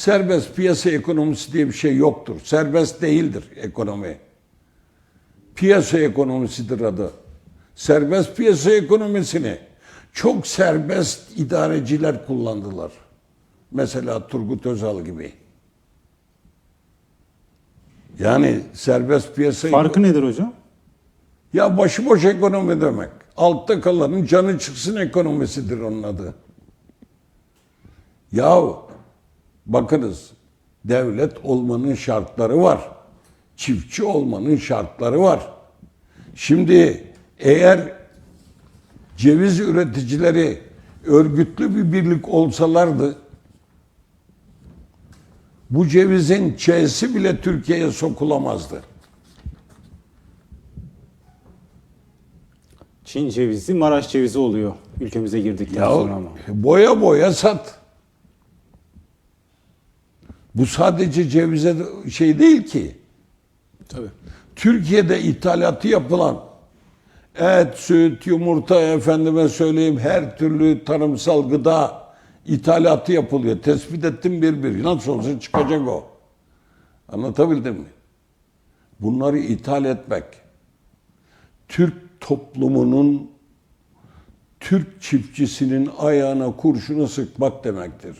Serbest piyasa ekonomisi diye bir şey yoktur. Serbest değildir ekonomi. Piyasa ekonomisidir adı. Serbest piyasa ekonomisini çok serbest idareciler kullandılar. Mesela Turgut Özal gibi. Yani serbest piyasa Farkı nedir hocam? ya başıboş ekonomi demek. Altta kalanın canı çıksın ekonomisidir onun adı. Yahu bakınız devlet olmanın şartları var. Çiftçi olmanın şartları var. Şimdi eğer ceviz üreticileri örgütlü bir birlik olsalardı bu cevizin ç'si bile Türkiye'ye sokulamazdı. Çin cevizi Maraş cevizi oluyor ülkemize girdikten Ya sonra ama. boya boya sat. Bu sadece cevize şey değil ki. Tabii. Türkiye'de ithalatı yapılan et, süt, yumurta efendime söyleyeyim her türlü tarımsal gıda ithalatı yapılıyor. Tespit ettim bir bir. Nasıl olsa çıkacak o. Anlatabildim mi? Bunları ithal etmek Türk toplumunun Türk çiftçisinin ayağına kurşunu sıkmak demektir.